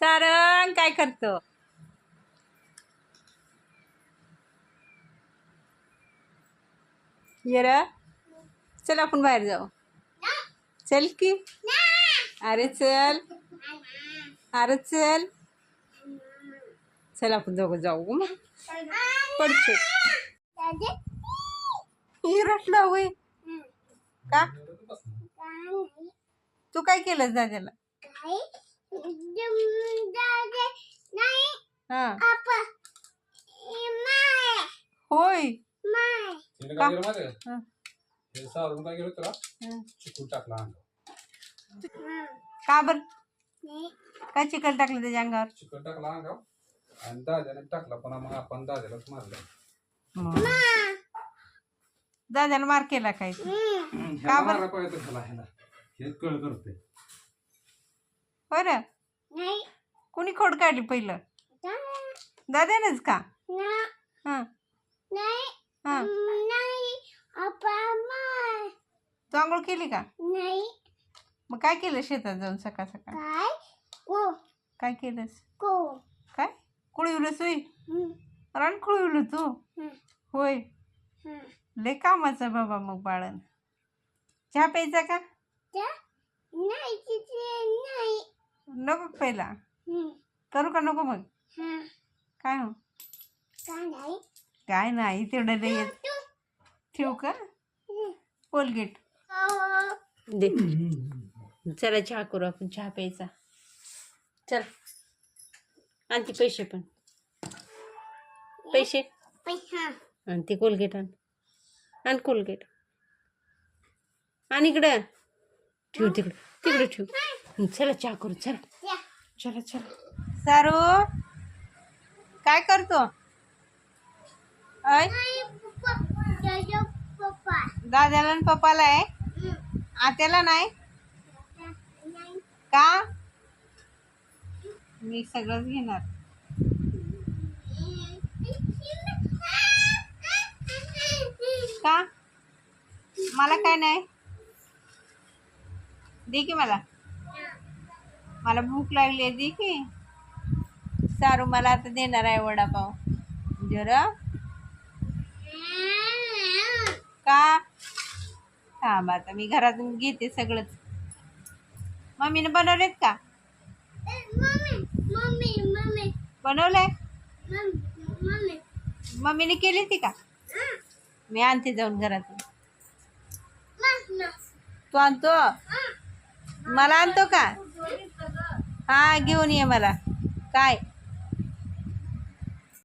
सारंग काय करतो? ये चल आपण बाहेर जाऊ. चल की. अरे चल. अरे चल. चल आपण दोघं जाऊ मग. पडतो. रटला होय. का? तू काय केलंस दादाला? हा. होय. तिने काय केलं माहिती आहे का? हा, हे सारून काय केलं त्याला हा. चिकून टाकला अंगावर का बर? काय चिकन टाकलं त्याच्या अंगावर? चिकन टाकला अंगावर आणि दाद्याने टाकला पण मग आपण दाद्यालाच मारलं. मग. दादाला मार केला काय? ह्याला मारा पाहिजे ह्याला ह्याला. हे कळ करते होय रे कोणी खोड काढली पहिलं? दादानेच का? हा. हा. तू आंघोळ केली का? मग काय केलं शेतात जाऊन सकाळ सकाळ? काय? केलंस? काय? कुळीवलंस होय? रान कुळीवलं तू होय. लय कामाचा बाबा मग बाळन चहा प्यायचा का? नको पहिला. करू का नको मग? काय हो? काय नाही. तेवढं लय येत ठेवू का? कोलगेट दे. चला चहा करू आपण चहा प्यायचा. चल. आणि ते पैसे पण. पैसे? आणि ते कोलगेट आण. आण कोलगेट आणि इकडं. ठेव तिकडं. तिकडं ठेव. चला चहा करू चला. चला चला. सारू काय करतो? अय दादाला आणि पप्पाला आहे? आत्याला नाही. का? मी सगळंच घेणार. का? मला काय नाही? दे की मला. मला भूक लागली आहे दे की. सारू मला आता देणार आहे वडापाव. जरा. का? थांब आता मी घरातून घेते सगळंच. मम्मीने बनवलेत का? बनवलंय? मम्मीने केली ती का? मी आणते जाऊन घरातून. तू आणतो? मला आणतो का? हा घेऊन ये मला. काय?